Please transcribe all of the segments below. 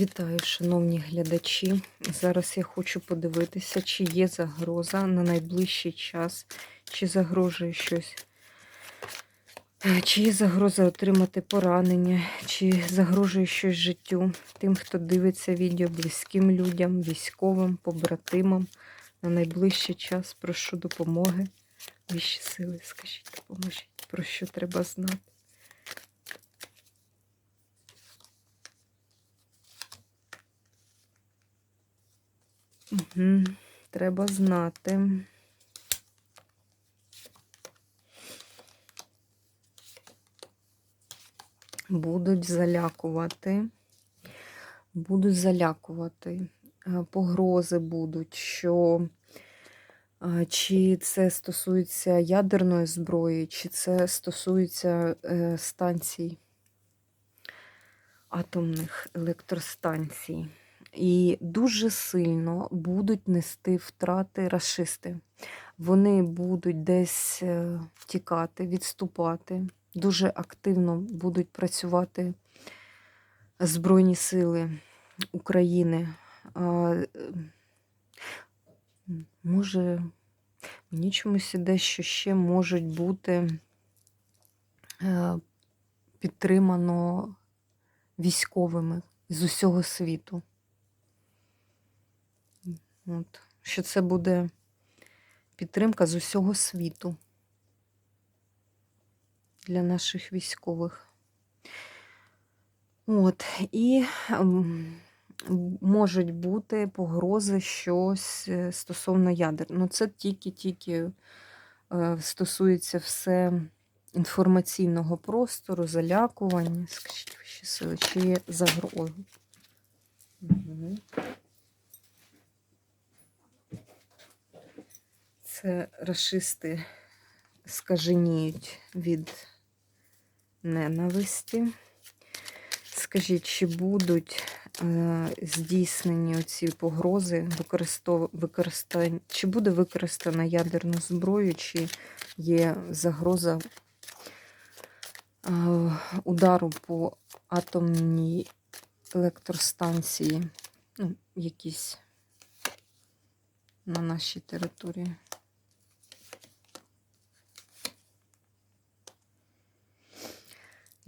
Вітаю, шановні глядачі. Зараз я хочу подивитися, чи є загроза на найближчий час, чи загрожує щось, чи є загроза отримати поранення, чи загрожує щось життю тим, хто дивиться відео близьким людям, військовим, побратимам. На найближчий час прошу допомоги. Вищі сили, скажіть, допоможіть, про що треба знати. Угу. Треба знати. Будуть залякувати. Будуть залякувати. Е, Погрози будуть, що е, чи це стосується ядерної зброї, чи це стосується е, станцій атомних електростанцій. І дуже сильно будуть нести втрати расисти. Вони будуть десь е, втікати, відступати. Дуже активно будуть працювати Збройні сили України. А, е, Може, мені чомусь іде, що ще можуть бути е, підтримано військовими з усього світу. От. Що це буде підтримка з усього світу для наших військових. От. І можуть бути погрози щось е, стосовно ядер. Ну, це тільки-тільки е, стосується все інформаційного простору, залякування. Скажіть, чи є загроза? Угу. Це расисти скаженіють від ненависті. Скажіть, чи будуть е, здійснені ці погрози, чи буде використана ядерну зброю, чи є загроза е, удару по атомній електростанції, ну, якісь на нашій території?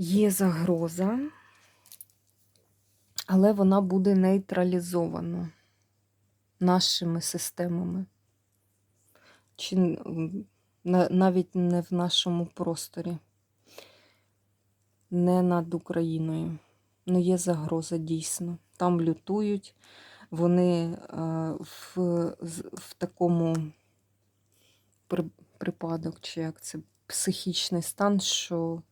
Є загроза, але вона буде нейтралізована нашими системами. Чи навіть не в нашому просторі, не над Україною. Ну, є загроза дійсно. Там лютують, вони е, в, в такому при, припадок, чи як це психічний стан, що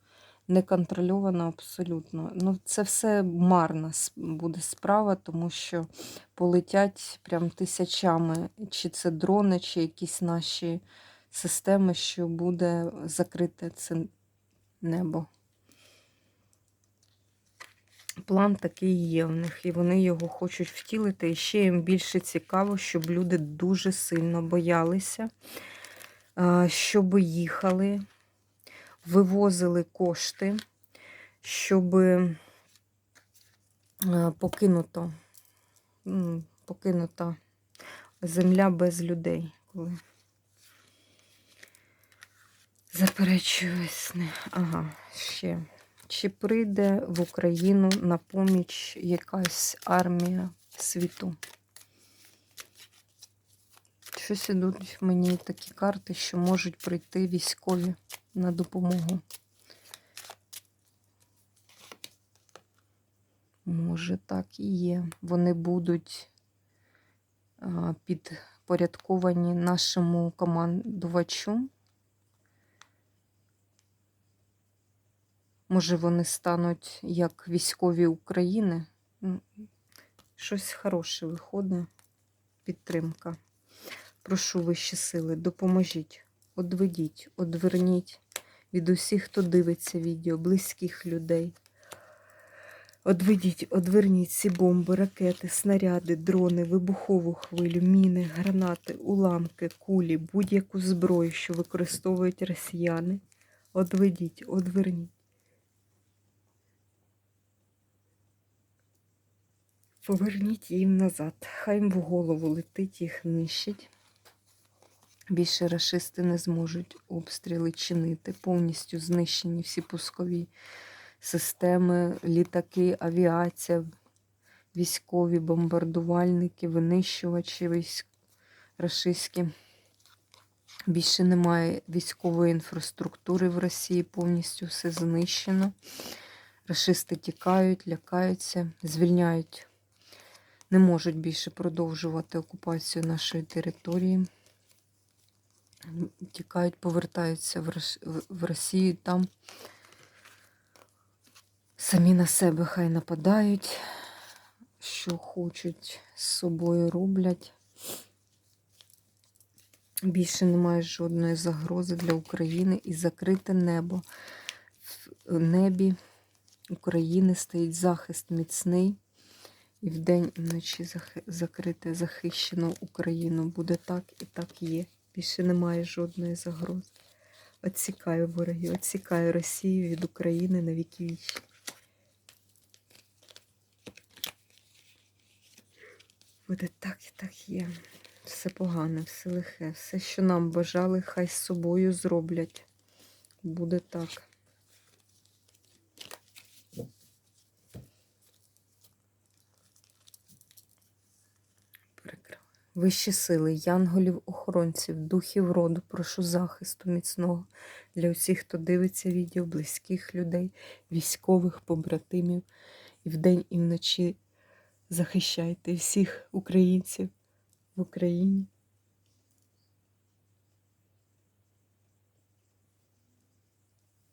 не контрольовано абсолютно. Ну, це все марна буде справа, тому що полетять прям тисячами, чи це дрони, чи якісь наші системи, що буде закрите це небо. План такий є в них, і вони його хочуть втілити. І ще їм більше цікаво, щоб люди дуже сильно боялися, щоб їхали, вивозили кошти, щоб е, покинуто, покинута земля без людей. Коли заперечую весни. Ага, ще. Чи прийде в Україну на поміч якась армія світу? Щось ідуть мені такі карти, що можуть прийти військові на допомогу. Може, так і є. Вони будуть підпорядковані нашому командувачу. Може, вони стануть як військові України. Щось хороше виходить. Підтримка. Прошу вищі сили, допоможіть, одведіть, одверніть від усіх, хто дивиться відео, близьких людей. Одведіть, одверніть ці бомби, ракети, снаряди, дрони, вибухову хвилю, міни, гранати, уламки, кулі, будь-яку зброю, що використовують росіяни. Одведіть, одверніть. Поверніть їм назад. Хай їм в голову летить, їх нищить. Більше рашисти не зможуть обстріли чинити. Повністю знищені всі пускові системи, літаки, авіація, військові бомбардувальники, винищувачі військ рашистські. Більше немає військової інфраструктури в Росії, повністю все знищено. Рашисти тікають, лякаються, звільняють, не можуть більше продовжувати окупацію нашої території. Тікають, повертаються в Росію там. Самі на себе хай нападають, що хочуть з собою роблять. Більше немає жодної загрози для України і закрите небо. В небі України стоїть захист міцний. І вдень, і вночі закрите, захищено Україну. Буде так і так є. Більше немає жодної загрози. Отсікаю ворогів, отсікаю Росію від України на віки вічні. Буде так і так є. Все погане, все лихе, все, що нам бажали, хай з собою зроблять. Буде так. Вищі сили, янголів, охоронців, духів роду, прошу захисту міцного для усіх, хто дивиться відео, близьких людей, військових побратимів. І вдень, і вночі захищайте всіх українців в Україні.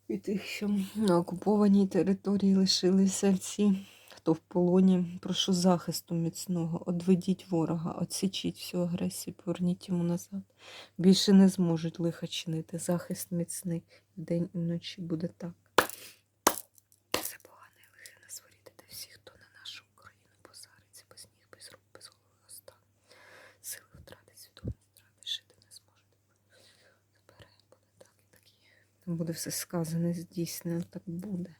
І тих, що на окупованій території лишилися всі, хто в полоні, прошу захисту міцного, одведіть ворога, отсічіть всю агресію, поверніть йому назад. Більше не зможуть лиха чинити. Захист міцний вдень і вночі буде так. Все погане лихе на своріти, де всі, хто на нашу Україну позариться, без ніг, без рук, без голови остане. Сили втрати, свідомість втрати, жити не зможете. Забере, буде так і так. Там буде все сказане, здійснено, так буде.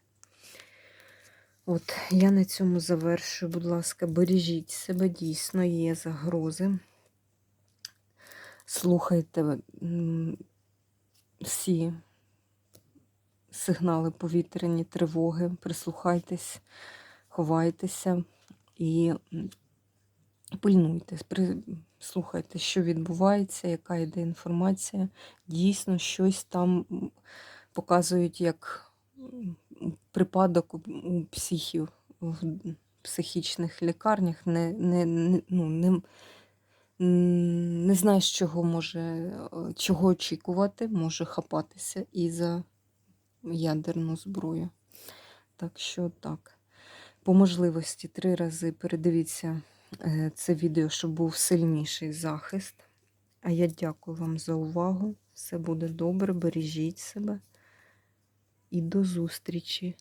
От, я на цьому завершую. Будь ласка, бережіть себе, дійсно є загрози. Слухайте всі сигнали повітряні тривоги, прислухайтесь, ховайтеся і пильнуйте, слухайте, що відбувається, яка йде інформація. Дійсно, щось там показують як припадок у- психів в психічних лікарнях. Не, не, не, ну, не, не знаєш, чого може, чого очікувати, може хапатися і за ядерну зброю. Так що так. По можливості три рази передивіться е, це відео, щоб був сильніший захист. А я дякую вам за увагу. Все буде добре, бережіть себе і до зустрічі!